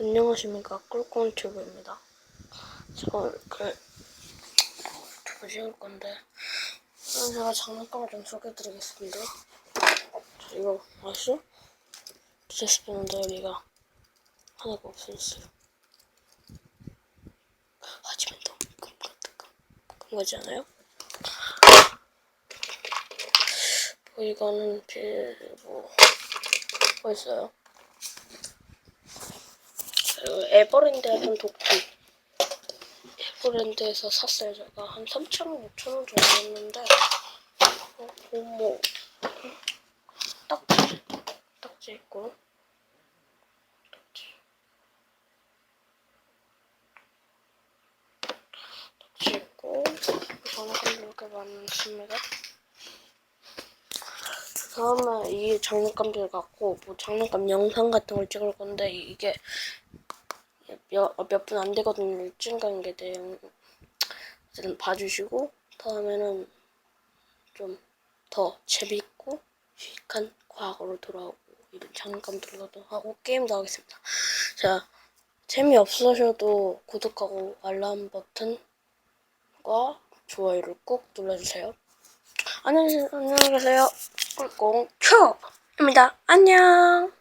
안녕하십니까 꿀꿀튜브입니다. 제가 이렇게 유튜브 찍을 건데 제가 장난감을 좀 소개해드리겠습니다. 자, 이거 아시죠? 제스피는데 여기가 하나가 없어졌어요. 하지만 너무 끔찍끔 큰 거지 않아요? 뭐 이거는 빌뭐 뭐 있어요? 에버랜드에는 독지. 에버랜드에서 샀어요. 제가 한 3,000원, 5,000원 정도 했는데, 어, 어머. 딱지. 딱지 있고. 딱지. 딱지 있고. 장난감 이렇게 많습니다. 다음에 이 장난감들 갖고 뭐 장난감 영상 같은 걸 찍을 건데 이게 몇 분 안 되거든요. 일주일 간게 대응 어쨌든 봐주시고 다음에는 좀 더 재밌고 유익한 과거로 돌아오고 이런 장난감들로도 하고 게임도 하겠습니다. 자 재미없으셔도 구독하고 알람 버튼과 좋아요를 꼭 눌러주세요. 안녕히, 안녕히 계세요. 꿀꽁 큐입니다. 안녕.